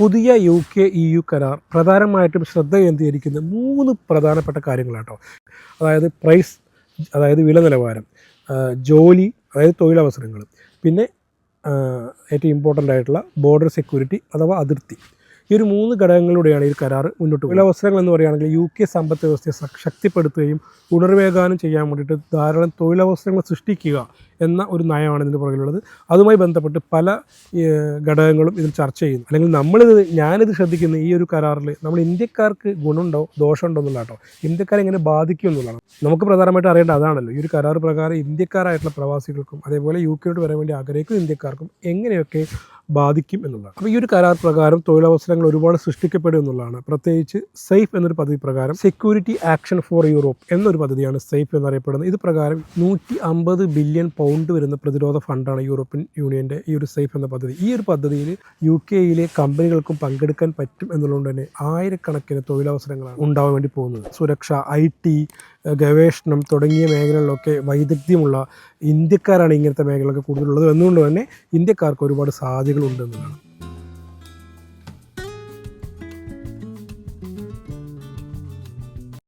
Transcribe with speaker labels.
Speaker 1: പുതിയ U K E U കരാർ പ്രധാനമായിട്ടും ശ്രദ്ധ കേന്ദ്രീകരിക്കുന്ന മൂന്ന് പ്രധാനപ്പെട്ട കാര്യങ്ങളാട്ടോ. അതായത് പ്രൈസ് അതായത് വില നിലവാരം ജോലി അതായത് തൊഴിലവസരങ്ങൾ പിന്നെ ഏറ്റവും ഇമ്പോർട്ടന്റ് ആയിട്ടുള്ള ബോർഡർ സെക്യൂരിറ്റി അഥവാ അതിർത്തി. ഈ ഒരു മൂന്ന് ഘടകങ്ങളിലൂടെയാണ് ഈ കരാർ മുന്നോട്ട് പോകുന്നത് തൊഴിലവസരങ്ങൾ എന്ന് പറയുകയാണെങ്കിൽ യു കെ സമ്പദ് വ്യവസ്ഥയെ ശക്തിപ്പെടുത്തുകയും ഉണർവേകാനും ചെയ്യാൻ വേണ്ടിയിട്ട് ധാരാളം തൊഴിലവസരങ്ങൾ സൃഷ്ടിക്കുക എന്ന ഒരു നയമാണ് ഇതിന്റെ പുറകിലുള്ളത്. അതുമായി ബന്ധപ്പെട്ട് പല ഘടകങ്ങളും ഇതിൽ ചർച്ച ചെയ്യുന്നു. അല്ലെങ്കിൽ നമ്മളിത് ഞാനിത് ശ്രദ്ധിക്കുന്ന ഈ ഒരു കരാറിൽ നമ്മൾ ഇന്ത്യക്കാർക്ക് ഗുണമുണ്ടോ ദോഷമുണ്ടോ എന്നുള്ള കേട്ടോ ഇന്ത്യക്കാരെ എങ്ങനെ ബാധിക്കും എന്നുള്ളതാണ്. നമുക്ക് പ്രധാനമായിട്ട് അറിയേണ്ട അതാണല്ലോ. ഈ ഒരു കരാർ പ്രകാരം ഇന്ത്യക്കാരായിട്ടുള്ള പ്രവാസികൾക്കും അതേപോലെ യു കെയോട്ട് വരാൻ വേണ്ടി ആഗ്രഹിക്കുന്ന ഇന്ത്യക്കാർക്കും എങ്ങനെയൊക്കെ ബാധിക്കും എന്നുള്ളതാണ്. അപ്പോൾ ഈ ഒരു കരാർ പ്രകാരം തൊഴിലവസരങ്ങൾ ഒരുപാട് സൃഷ്ടിക്കപ്പെടും എന്നുള്ളതാണ്. പ്രത്യേകിച്ച് സേഫ് എന്നൊരു പദ്ധതി പ്രകാരം സെക്യൂരിറ്റി ആക്ഷൻ ഫോർ യൂറോപ്പ് എന്നൊരു പദ്ധതിയാണ് സേഫ് എന്നറിയപ്പെടുന്നത്. ഇത് പ്രകാരം നൂറ്റി അമ്പത് ബില്യൺ പൗണ്ട് വരുന്ന പ്രതിരോധ ഫണ്ടാണ് യൂറോപ്യൻ യൂണിയന്റെ ഈ ഒരു സേഫ് എന്ന പദ്ധതി. ഈ ഒരു പദ്ധതിയിൽ യു കെയിലെ കമ്പനികൾക്കും പങ്കെടുക്കാൻ പറ്റും എന്നുള്ളതുകൊണ്ട് തന്നെ ആയിരക്കണക്കിന് തൊഴിലവസരങ്ങളാണ് ഉണ്ടാവാൻ വേണ്ടി പോകുന്നത്. സുരക്ഷ ഐ ടി ഗവേഷണം തുടങ്ങിയ മേഖലകളിലൊക്കെ വൈദഗ്ധ്യമുള്ള ഇന്ത്യക്കാരാണ് ഇങ്ങനത്തെ മേഖലകളൊക്കെ കൂടുതലുള്ളത്. എന്നുകൊണ്ട് തന്നെ ഇന്ത്യക്കാർക്ക് ഒരുപാട് സാധ്യതകളുണ്ട് എന്നുള്ളതാണ്.